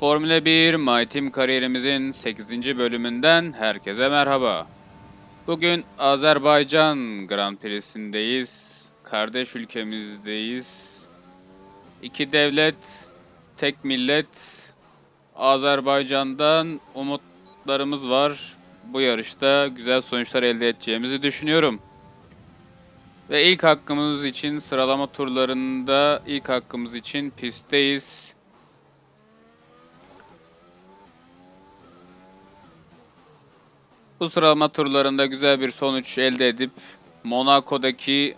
Formula 1 My Team kariyerimizin 8. bölümünden herkese merhaba. Bugün Azerbaycan Grand Prix'sindeyiz. Kardeş ülkemizdeyiz. İki devlet, tek millet. Azerbaycan'dan umutlarımız var. Bu yarışta güzel sonuçlar elde edeceğimizi düşünüyorum. Ve ilk hakkımız için sıralama turlarında ilk hakkımız için pistteyiz. Bu sıralama turlarında güzel bir sonuç elde edip Monaco'daki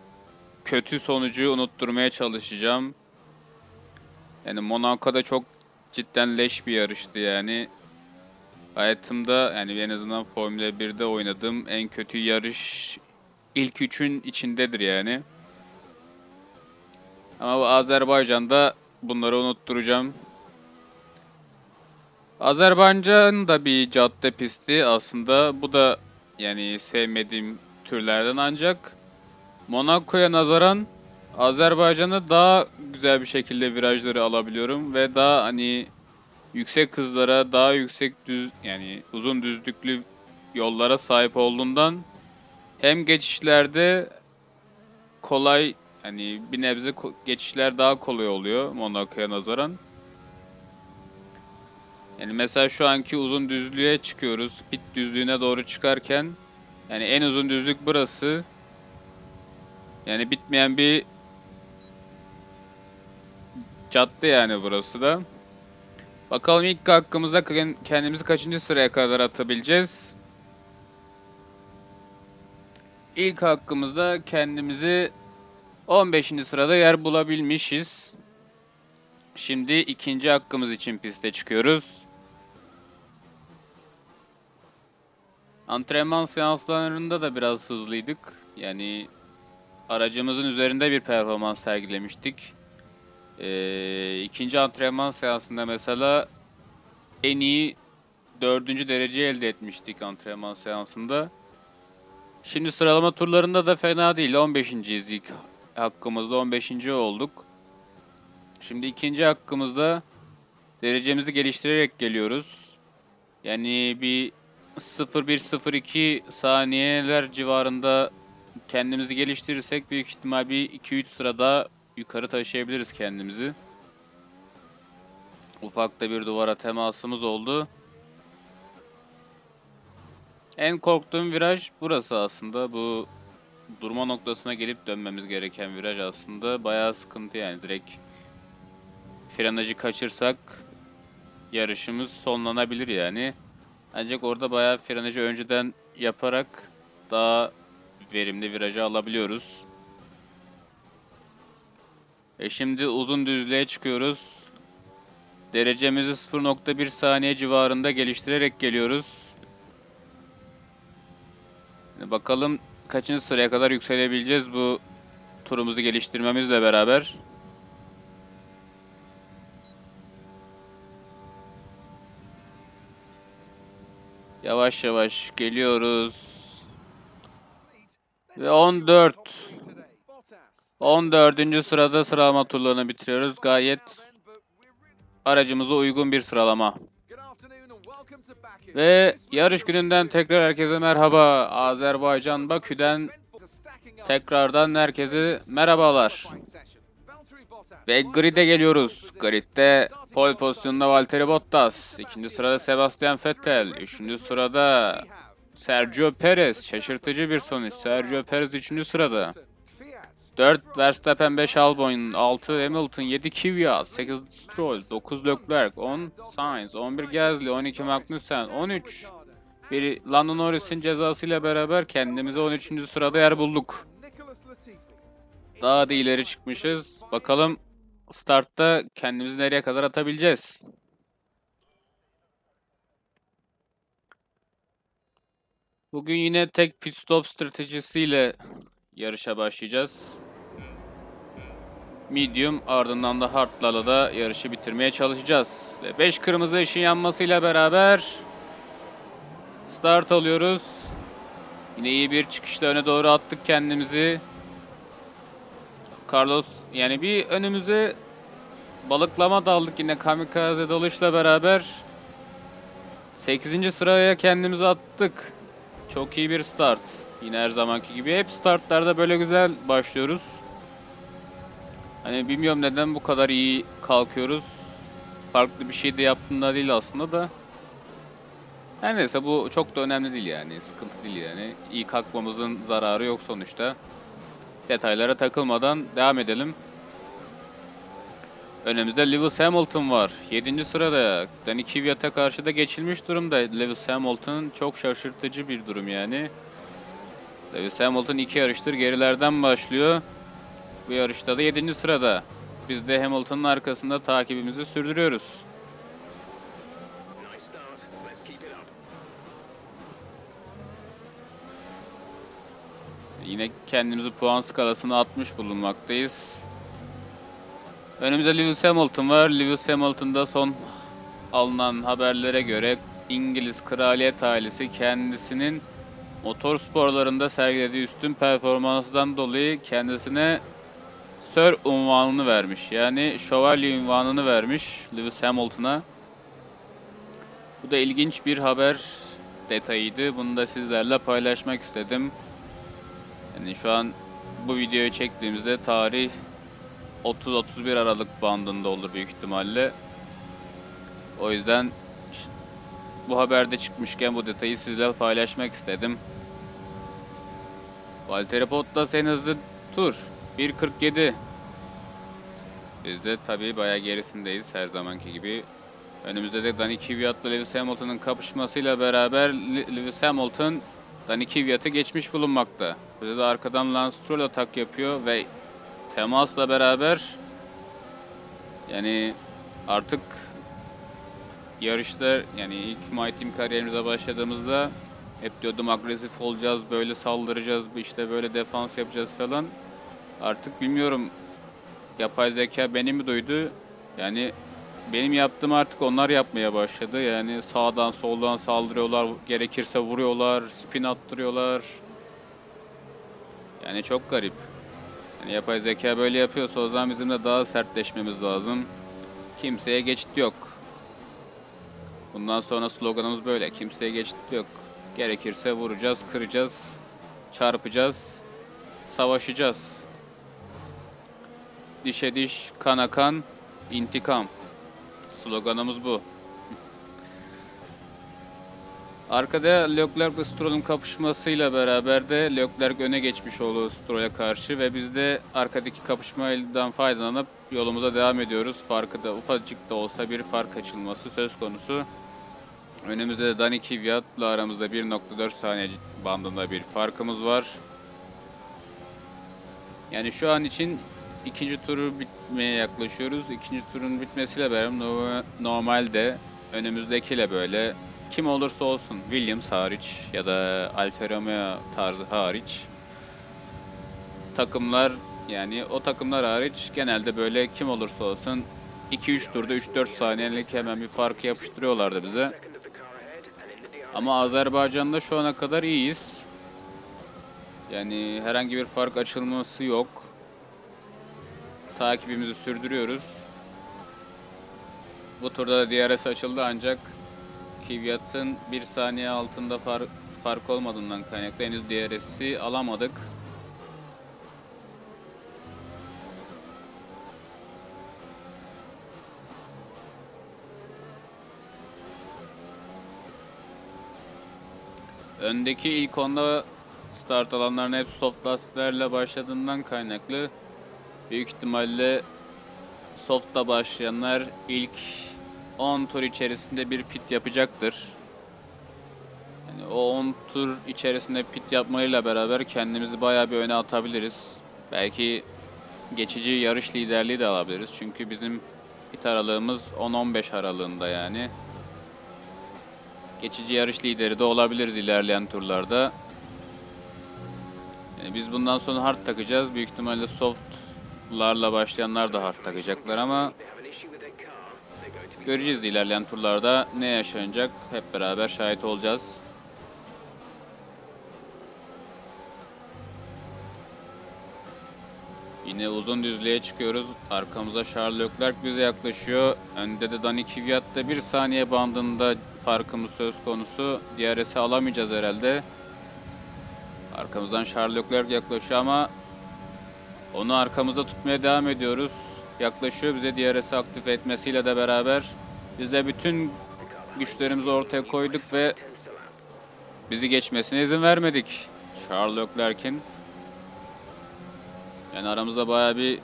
kötü sonucu unutturmaya çalışacağım. Yani Monaco'da çok cidden leş bir yarıştı yani. Hayatımda yani en azından Formula 1'de oynadığım en kötü yarış ilk üçün içindedir yani. Ama bu Azerbaycan'da bunları unutturacağım. Azerbaycan da bir cadde pisti aslında. Bu da yani sevmediğim türlerden ancak Monaco'ya nazaran Azerbaycan'da daha güzel bir şekilde virajları alabiliyorum ve daha hani yüksek hızlara, daha yüksek düz yani uzun düzlüklü yollara sahip olduğundan hem geçişlerde kolay hani bir nebze geçişler daha kolay oluyor Monaco'ya nazaran. Yani mesela şu anki uzun düzlüğe çıkıyoruz. Pit düzlüğüne doğru çıkarken yani en uzun düzlük burası. Yani bitmeyen bir cadde yani burası da. Bakalım ilk hakkımızda kendimizi kaçıncı sıraya kadar atabileceğiz. İlk hakkımızda kendimizi 15. sırada yer bulabilmişiz. Şimdi ikinci hakkımız için piste çıkıyoruz. Antrenman seanslarında da biraz hızlıydık. Yani aracımızın üzerinde bir performans sergilemiştik. Ee, ikinci antrenman seansında mesela en iyi dördüncü dereceyi elde etmiştik antrenman seansında. Şimdi sıralama turlarında da fena değil. 15.yiz ilk hakkımızda 15. olduk. Şimdi ikinci hakkımızda derecemizi geliştirerek geliyoruz. Yani bir 0-1-0-2 saniyeler civarında kendimizi geliştirirsek büyük ihtimal bir 2-3 sırada yukarı taşıyabiliriz kendimizi. Ufak da bir duvara temasımız oldu. En korktuğum viraj burası aslında. Bu durma noktasına gelip dönmemiz gereken viraj aslında. Bayağı sıkıntı yani direkt frenajı kaçırsak yarışımız sonlanabilir yani. Ancak orada bayağı frenajı önceden yaparak daha verimli virajı alabiliyoruz. E şimdi uzun düzlüğe çıkıyoruz. Derecemizi 0.1 saniye civarında geliştirerek geliyoruz. Bakalım kaçıncı sıraya kadar yükselebileceğiz bu turumuzu geliştirmemizle beraber. Yavaş yavaş geliyoruz. Ve 14. 14. sırada sıralama turlarını bitiriyoruz. Gayet aracımıza uygun bir sıralama. Ve yarış gününden tekrar herkese merhaba. Azerbaycan Bakü'den tekrardan herkese merhabalar. Ve grid'e geliyoruz. Grid'de pole pozisyonunda Valtteri Bottas. ikinci sırada Sebastian Vettel. Üçüncü sırada Sergio Perez. Şaşırtıcı bir sonuç. Sergio Perez üçüncü sırada. 4 Verstappen, 5 Albon, 6 Hamilton, 7 Kvyat, 8 Stroll, 9 Leclerc, 10 Sainz, 11 Gasly, 12 Magnussen, 13 bir Lando Norris'in cezasıyla beraber kendimize 13. sırada yer bulduk. Daha da ileri çıkmışız. Bakalım startta kendimizi nereye kadar atabileceğiz. Bugün yine tek pit stop stratejisiyle yarışa başlayacağız. Medium ardından da hardlarla da yarışı bitirmeye çalışacağız. Ve 5 kırmızı ışın yanmasıyla beraber start alıyoruz. Yine iyi bir çıkışla öne doğru attık kendimizi. Carlos yani bir önümüze balıklama daldık yine kamikaze dalışla beraber. 8. sıraya kendimizi attık. Çok iyi bir start. Yine her zamanki gibi hep startlarda böyle güzel başlıyoruz. Hani bilmiyorum neden bu kadar iyi kalkıyoruz. Farklı bir şey de yaptığında değil aslında da. Her neyse bu çok da önemli değil yani. Sıkıntı değil yani. İyi kalkmamızın zararı yok sonuçta. Detaylara takılmadan devam edelim. Önümüzde Lewis Hamilton var. 7. sırada. Danny Kvyat'a karşı da geçilmiş durumda. Lewis Hamilton çok şaşırtıcı bir durum yani. Lewis Hamilton iki yarıştır gerilerden başlıyor. Bu yarışta da 7. sırada. Biz de Hamilton'ın arkasında takibimizi sürdürüyoruz. Yine kendimizi puan skalasına atmış bulunmaktayız. Önümüzde Lewis Hamilton var. Lewis Hamilton'da son alınan haberlere göre İngiliz kraliyet ailesi kendisinin motor sporlarında sergilediği üstün performansdan dolayı kendisine Sir unvanını vermiş. Yani şövalye unvanını vermiş Lewis Hamilton'a. Bu da ilginç bir haber detayıydı. Bunu da sizlerle paylaşmak istedim. Yani şu an bu videoyu çektiğimizde tarih 30-31 Aralık bandında olur büyük ihtimalle. O yüzden bu haberde çıkmışken bu detayı sizle paylaşmak istedim. Valtteri Bottas en hızlı tur 1.47. Biz de tabii bayağı gerisindeyiz her zamanki gibi. Önümüzde de Danny Kvyat'la Lewis Hamilton'ın kapışmasıyla beraber Le- Lewis Hamilton Danny Kvyat'ı geçmiş bulunmakta. Burada da arkadan Lance Stroll atak yapıyor ve temasla beraber yani artık yarışlar yani ilk My Team kariyerimize başladığımızda hep diyordum agresif olacağız, böyle saldıracağız, işte böyle defans yapacağız falan. Artık bilmiyorum yapay zeka beni mi duydu? Yani benim yaptığım artık onlar yapmaya başladı. Yani sağdan soldan saldırıyorlar, gerekirse vuruyorlar, spin attırıyorlar. Yani çok garip. Yani yapay zeka böyle yapıyorsa o zaman bizim de daha sertleşmemiz lazım. Kimseye geçit yok. Bundan sonra sloganımız böyle. Kimseye geçit yok. Gerekirse vuracağız, kıracağız, çarpacağız, savaşacağız. Dişe diş, kana kan, intikam. Sloganımız bu. Arkada Leclerc ve Stroll'un kapışmasıyla beraber de Leclerc öne geçmiş oldu Stroll'e karşı ve biz de arkadaki kapışmadan faydalanıp yolumuza devam ediyoruz. Farkı da ufacık da olsa bir fark açılması söz konusu. Önümüzde de Dani Kvyat'la aramızda 1.4 saniye bandında bir farkımız var. Yani şu an için ikinci turu bitmeye yaklaşıyoruz. İkinci turun bitmesiyle beraber no- normalde önümüzdekiyle böyle kim olursa olsun Williams hariç ya da Alfa Romeo tarzı hariç takımlar yani o takımlar hariç genelde böyle kim olursa olsun 2-3 turda 3-4 saniyelik hemen bir farkı yapıştırıyorlardı bize. Ama Azerbaycan'da şu ana kadar iyiyiz. Yani herhangi bir fark açılması yok. Takibimizi sürdürüyoruz. Bu turda da DRS açıldı ancak Kvyat'ın bir saniye altında far- fark olmadığından kaynaklı henüz DRS'i alamadık. Öndeki ilk onda start alanların hep soft lastiklerle başladığından kaynaklı büyük ihtimalle softla başlayanlar ilk 10 tur içerisinde bir pit yapacaktır. Yani o 10 tur içerisinde pit yapmayla beraber kendimizi bayağı bir öne atabiliriz. Belki geçici yarış liderliği de alabiliriz. Çünkü bizim pit aralığımız 10-15 aralığında yani. Geçici yarış lideri de olabiliriz ilerleyen turlarda. Yani biz bundan sonra hard takacağız. Büyük ihtimalle softlarla başlayanlar da hard takacaklar ama göreceğiz ilerleyen turlarda ne yaşanacak hep beraber şahit olacağız. Yine uzun düzlüğe çıkıyoruz. Arkamıza Charles Leclerc bize yaklaşıyor. Önde de Dani Kvyat'ta bir saniye bandında farkımız söz konusu. DRS'i alamayacağız herhalde. Arkamızdan Charles Leclerc yaklaşıyor ama onu arkamızda tutmaya devam ediyoruz. Yaklaşıyor bize DRS'i aktif etmesiyle de beraber biz de bütün güçlerimizi ortaya koyduk ve bizi geçmesine izin vermedik. Charles Leclerc'in. Yani aramızda baya bir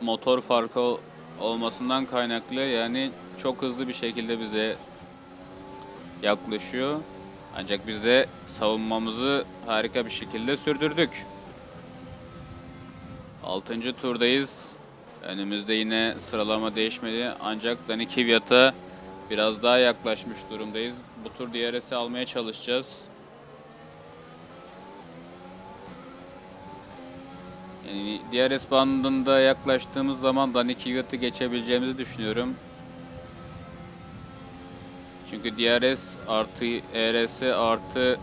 motor farkı ol- olmasından kaynaklı yani çok hızlı bir şekilde bize yaklaşıyor. Ancak biz de savunmamızı harika bir şekilde sürdürdük. 6. turdayız. Önümüzde yine sıralama değişmedi. Ancak Dani Kvyat'a biraz daha yaklaşmış durumdayız. Bu tur DRS'i almaya çalışacağız. Yani DRS bandında yaklaştığımız zaman Dani Kvyat'ı geçebileceğimizi düşünüyorum. Çünkü DRS artı ERS artı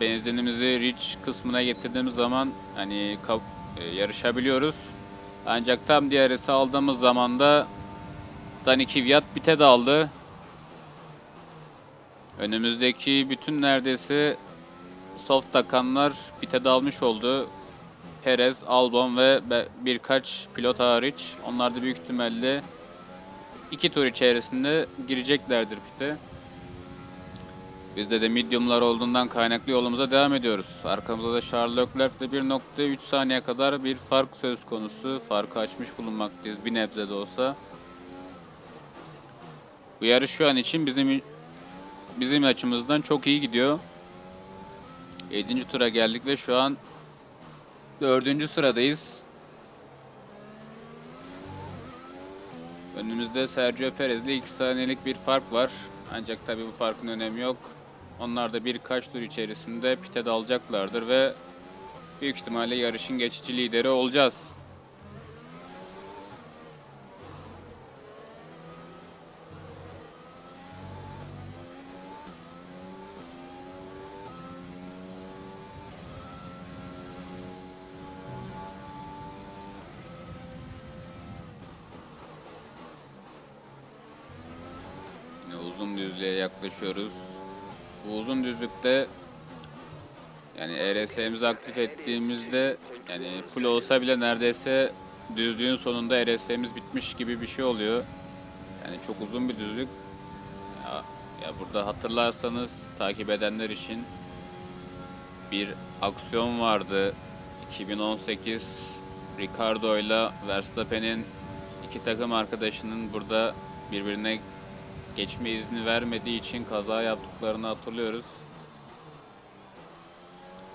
benzinimizi Rich kısmına getirdiğimiz zaman hani yarışabiliyoruz. Ancak tam DRS'i aldığımız zaman da Dani Kvyat bite daldı. Önümüzdeki bütün neredeyse soft takanlar bite dalmış oldu. Perez, Albon ve birkaç pilot hariç. Onlar da büyük ihtimalle iki tur içerisinde gireceklerdir pite. Bizde de mediumlar olduğundan kaynaklı yolumuza devam ediyoruz. Arkamızda da Charles Leclerc'le 1.3 saniye kadar bir fark söz konusu. Farkı açmış bulunmaktayız bir nebze de olsa. Bu yarış şu an için bizim bizim açımızdan çok iyi gidiyor. 7. tura geldik ve şu an 4. sıradayız. Önümüzde Sergio Perez'le 2 saniyelik bir fark var. Ancak tabii bu farkın önemi yok. Onlar da birkaç tur içerisinde pite dalacaklardır ve büyük ihtimalle yarışın geçici lideri olacağız. Yine uzun düzlüğe yaklaşıyoruz. Bu uzun düzlükte yani ERS'imizi aktif ettiğimizde yani full olsa bile neredeyse düzlüğün sonunda ERS'imiz bitmiş gibi bir şey oluyor. Yani çok uzun bir düzlük. Ya, ya burada hatırlarsanız takip edenler için bir aksiyon vardı. 2018 Ricardo ile Verstappen'in iki takım arkadaşının burada birbirine geçme izni vermediği için kaza yaptıklarını hatırlıyoruz.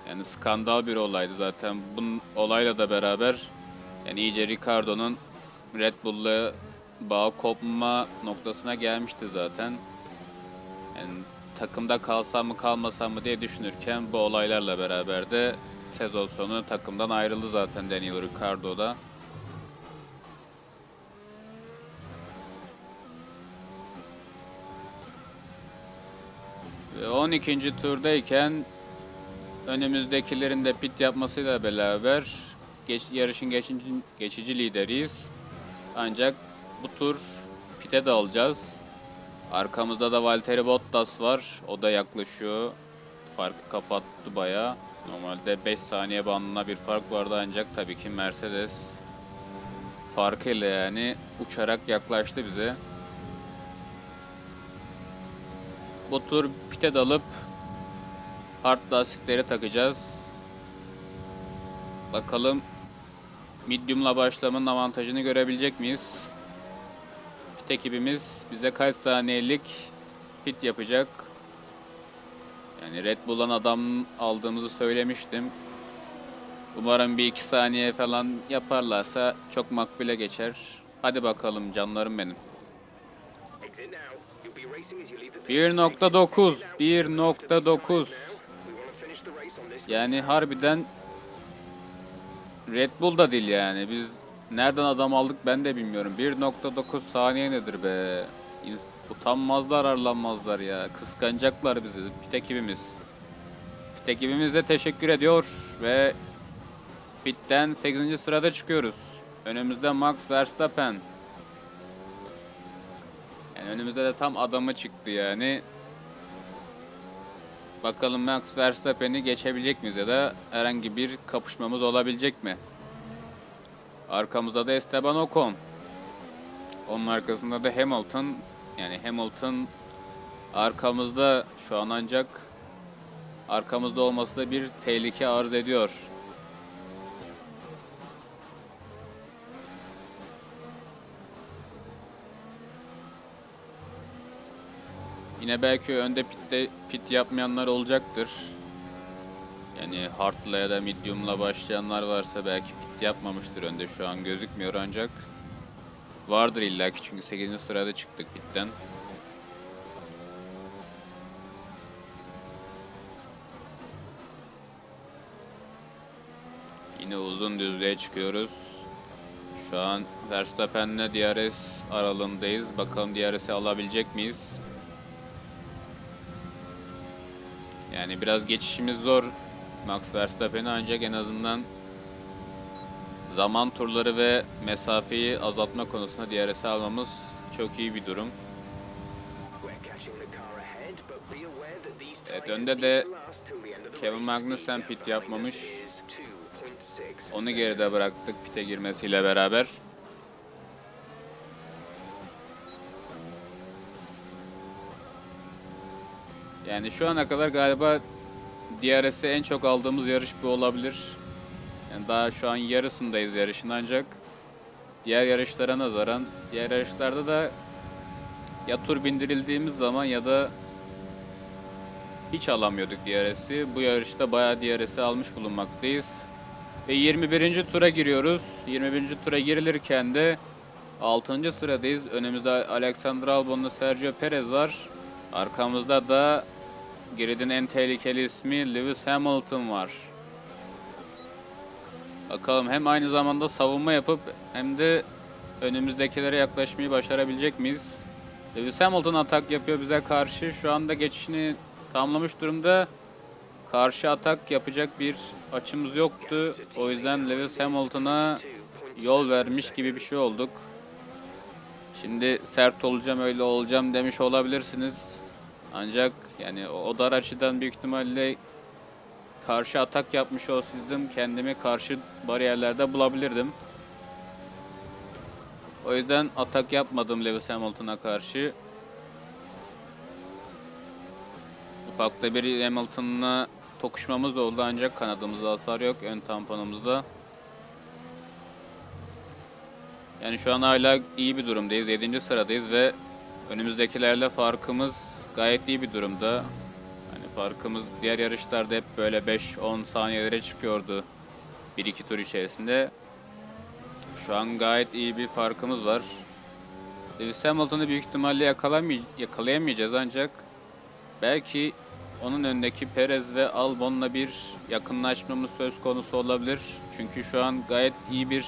Yani skandal bir olaydı zaten. Bunun olayla da beraber yani iyice Ricardo'nun Red Bull'la bağ kopma noktasına gelmişti zaten. Yani takımda kalsam mı kalmasam mı diye düşünürken bu olaylarla beraber de sezon sonu takımdan ayrıldı zaten Daniel Ricciardo da. Ve 12. turdayken önümüzdekilerin de pit yapmasıyla beraber geç, yarışın geçici, geçici lideriyiz. Ancak bu tur pite de alacağız. Arkamızda da Valtteri Bottas var. O da yaklaşıyor. Farkı kapattı bayağı. Normalde 5 saniye bandına bir fark vardı ancak tabii ki Mercedes farkıyla yani uçarak yaklaştı bize. Bu tur pite dalıp hard lastikleri takacağız. Bakalım medium'la başlamanın avantajını görebilecek miyiz? Pit ekibimiz bize kaç saniyelik pit yapacak? Yani Red Bull'dan adam aldığımızı söylemiştim. Umarım bir iki saniye falan yaparlarsa çok makbule geçer. Hadi bakalım canlarım benim. Exit now. 1.9 Exit now. 1.9 We want to finish the race on this. Yani harbiden Red Bull da değil yani. Biz nereden adam aldık ben de bilmiyorum. 1.9 saniye nedir be? Utanmazlar arlanmazlar ya. Kıskanacaklar bizi. Pit ekibimiz. Pit ekibimize teşekkür ediyor ve Pitten 8. sırada çıkıyoruz. Önümüzde Max Verstappen. Yani önümüzde de tam adamı çıktı yani. Bakalım Max Verstappen'i geçebilecek miyiz ya da herhangi bir kapışmamız olabilecek mi? Arkamızda da Esteban Ocon. Onun arkasında da Hamilton. Yani Hamilton arkamızda şu an ancak arkamızda olması da bir tehlike arz ediyor. Yine belki önde pitte pit yapmayanlar olacaktır. Yani hard'la ya da medium'la başlayanlar varsa belki pit yapmamıştır önde şu an gözükmüyor ancak vardır illaki çünkü 8. sırada çıktık pitten. Yine uzun düzlüğe çıkıyoruz. Şu an Verstappen'le DRS aralığındayız. Bakalım DRS'i alabilecek miyiz? Yani biraz geçişimiz zor Max Verstappen'e ancak en azından zaman turları ve mesafeyi azaltma konusunda DRS almamız çok iyi bir durum. Evet, önde de Kevin. Magnussen pit yapmamış. us is 2.6 Onu geride bıraktık pite girmesiyle beraber. Yani şu ana kadar galiba DRS'i en çok aldığımız yarış bu olabilir. Yani daha şu an yarısındayız yarışın ancak diğer yarışlara nazaran diğer yarışlarda da ya tur bindirildiğimiz zaman ya da hiç alamıyorduk DRS'i. Bu yarışta bayağı DRS'i almış bulunmaktayız. Ve 21. tura giriyoruz. 21. tura girilirken de 6. sıradayız. Önümüzde Alexander Albon'la Sergio Perez var. Arkamızda da gridin en tehlikeli ismi Lewis Hamilton var. Bakalım hem aynı zamanda savunma yapıp hem de önümüzdekilere yaklaşmayı başarabilecek miyiz? Lewis Hamilton atak yapıyor bize karşı. Şu anda geçişini tamamlamış durumda. Karşı atak yapacak bir açımız yoktu. O yüzden Lewis Hamilton'a yol vermiş gibi bir şey olduk. Şimdi sert olacağım öyle olacağım demiş olabilirsiniz. Ancak yani o dar açıdan büyük ihtimalle karşı atak yapmış olsaydım kendimi karşı bariyerlerde bulabilirdim. O yüzden atak yapmadım Lewis Hamilton'a karşı. Ufakta bir Hamilton'la tokuşmamız oldu ancak kanadımızda hasar yok ön tamponumuzda. Yani şu an hala iyi bir durumdayız. 7. sıradayız ve önümüzdekilerle farkımız gayet iyi bir durumda. Hani farkımız diğer yarışlarda hep böyle 5-10 saniyelere çıkıyordu. 1-2 tur içerisinde. Şu an gayet iyi bir farkımız var. Lewis Hamilton'ı büyük ihtimalle yakalamay- yakalayamayacağız ancak belki onun önündeki Perez ve Albon'la bir yakınlaşmamız söz konusu olabilir. Çünkü şu an gayet iyi bir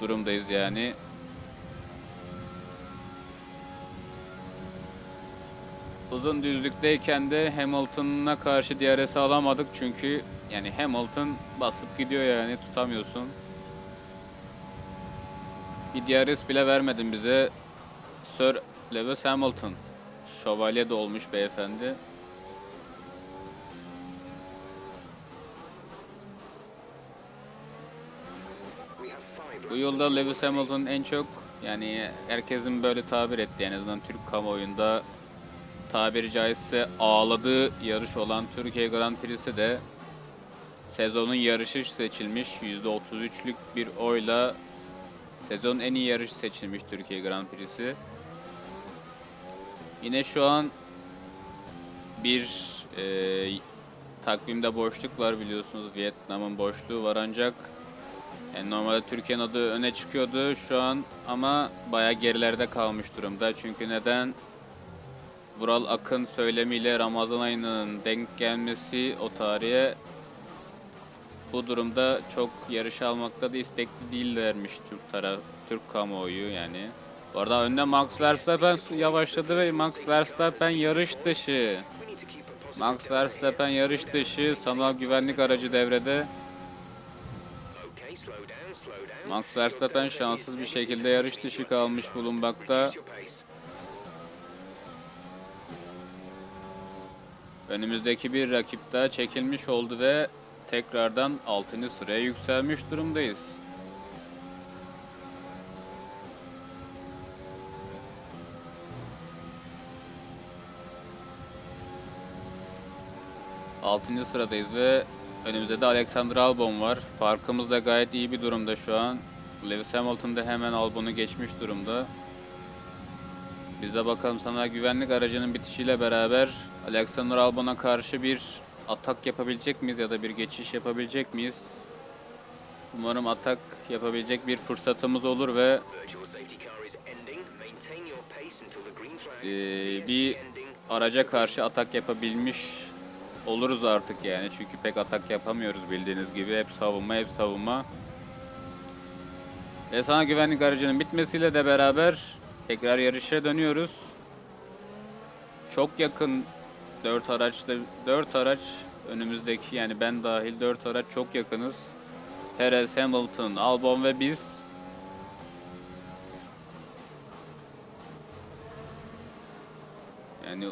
durumdayız yani. Uzun düzlükteyken de Hamilton'a karşı DRS alamadık çünkü yani Hamilton basıp gidiyor yani tutamıyorsun. Bir DRS bile vermedin bize. Sir Lewis Hamilton. Şövalye de olmuş beyefendi. Bu yılda Lewis Hamilton en çok yani herkesin böyle tabir ettiği en azından Türk kamuoyunda tabiri caizse ağladığı yarış olan Türkiye Grand Prix'si de sezonun yarışı seçilmiş. %33'lük bir oyla sezonun en iyi yarışı seçilmiş Türkiye Grand Prix'si. Yine şu an bir e, takvimde boşluk var biliyorsunuz. Vietnam'ın boşluğu var ancak yani normalde Türkiye'nin adı öne çıkıyordu şu an ama baya gerilerde kalmış durumda. Çünkü neden? Vural Akın söylemiyle Ramazan ayının denk gelmesi o tarihe bu durumda çok yarış almakta da istekli değillermiş Türk taraf, Türk kamuoyu yani. Bu arada önde Max Verstappen yavaşladı ve Max Verstappen yarış dışı. Max Verstappen yarış dışı, sanal güvenlik aracı devrede. Max Verstappen şanssız bir şekilde yarış dışı kalmış bulunmakta. Önümüzdeki bir rakip daha çekilmiş oldu ve tekrardan 6. sıraya yükselmiş durumdayız. Altıncı sıradayız ve önümüzde de Alexander Albon var. Farkımız da gayet iyi bir durumda şu an. Lewis Hamilton da hemen Albon'u geçmiş durumda. Biz de bakalım sana güvenlik aracının bitişiyle beraber Alexander Albon'a karşı bir atak yapabilecek miyiz ya da bir geçiş yapabilecek miyiz? Umarım atak yapabilecek bir fırsatımız olur ve. Ee, DSC bir araca karşı atak yapabilmiş oluruz artık yani. Çünkü pek atak yapamıyoruz bildiğiniz gibi. Hep savunma, hep savunma. Ve sana güvenlik aracının bitmesiyle de beraber tekrar yarışa dönüyoruz. Çok yakın 4 araçta 4 araç önümüzdeki yani ben dahil 4 araç çok yakınız. Perez, Hamilton, Albon ve biz Yani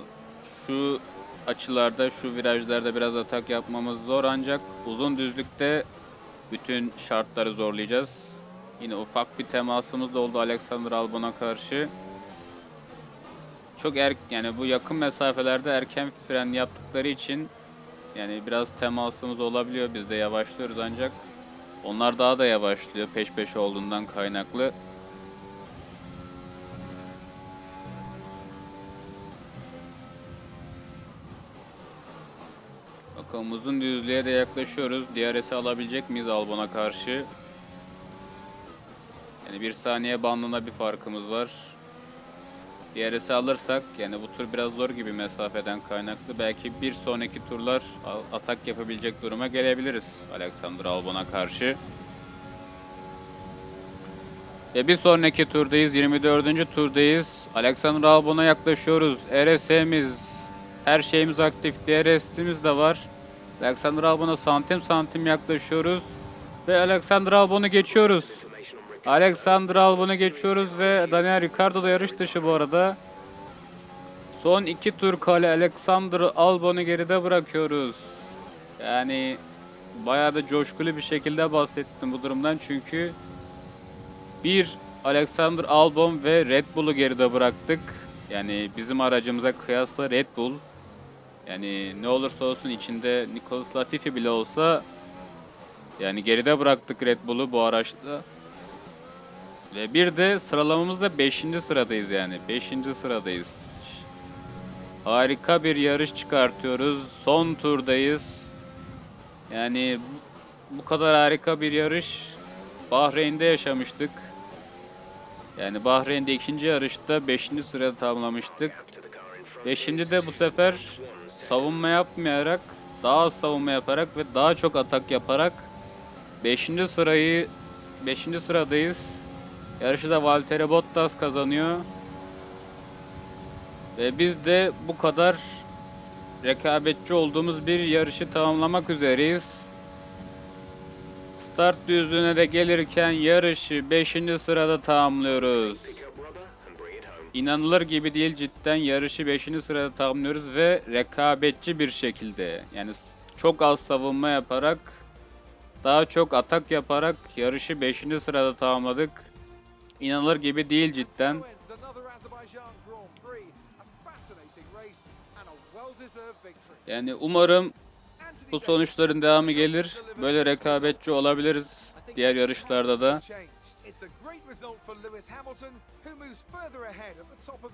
şu açılarda, şu virajlarda biraz atak yapmamız zor ancak uzun düzlükte bütün şartları zorlayacağız. Yine ufak bir temasımız da oldu Alexander Albon'a karşı. Çok er yani bu yakın mesafelerde erken fren yaptıkları için yani biraz temasımız olabiliyor. Biz de yavaşlıyoruz ancak onlar daha da yavaşlıyor peş peşe olduğundan kaynaklı. Bakalım uzun düzlüğe de yaklaşıyoruz. DRS'i alabilecek miyiz Albon'a karşı? Yani bir saniye bandına bir farkımız var. DRS'i alırsak yani bu tur biraz zor gibi mesafeden kaynaklı. Belki bir sonraki turlar atak yapabilecek duruma gelebiliriz Alexander Albon'a karşı. Ve bir sonraki turdayız. 24. turdayız. Alexander Albon'a yaklaşıyoruz. RS'miz, her şeyimiz aktif. DRS'imiz de var. Alexander Albon'a santim santim yaklaşıyoruz. Ve Alexander Albon'u geçiyoruz. Alexander Albon'u geçiyoruz ve Daniel Ricciardo da yarış dışı bu arada. Son iki tur kale Alexander Albon'u geride bırakıyoruz. Yani bayağı da coşkulu bir şekilde bahsettim bu durumdan çünkü bir Alexander Albon ve Red Bull'u geride bıraktık. Yani bizim aracımıza kıyasla Red Bull yani ne olursa olsun içinde Nicolas Latifi bile olsa yani geride bıraktık Red Bull'u bu araçta. Ve bir de sıralamamızda 5. sıradayız yani. 5. sıradayız. Harika bir yarış çıkartıyoruz. Son turdayız. Yani bu- kadar harika bir yarış Bahreyn'de yaşamıştık. Yani Bahreyn'de ikinci yarışta 5. sırada tamamlamıştık. To the car in front. Ve şimdi de bu sefer savunma yapmayarak, daha az savunma yaparak ve daha çok atak yaparak 5. sırayı 5. sıradayız. Yarışı da Valtteri Bottas kazanıyor. Ve biz de bu kadar rekabetçi olduğumuz bir yarışı tamamlamak üzereyiz. Start düzlüğüne de gelirken yarışı 5. sırada tamamlıyoruz. İnanılır gibi değil cidden yarışı 5. sırada tamamlıyoruz ve rekabetçi bir şekilde yani çok az savunma yaparak daha çok atak yaparak yarışı 5. sırada tamamladık. İnanılır gibi değil cidden. Yani umarım bu sonuçların devamı gelir. Böyle rekabetçi olabiliriz diğer yarışlarda da.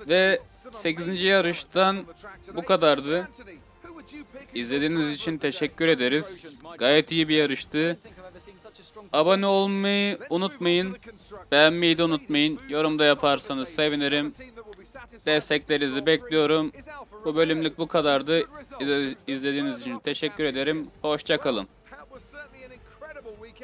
Ve table. Some 8. amazing yarıştan bu kadardı. İzlediğiniz için teşekkür ederiz. Gayet iyi bir yarıştı. Abone olmayı unutmayın. Beğenmeyi de unutmayın. Yorumda yaparsanız sevinirim. Desteklerinizi bekliyorum. Bu bölümlük bu kadardı. İzle- İzlediğiniz için teşekkür ederim. Hoşçakalın.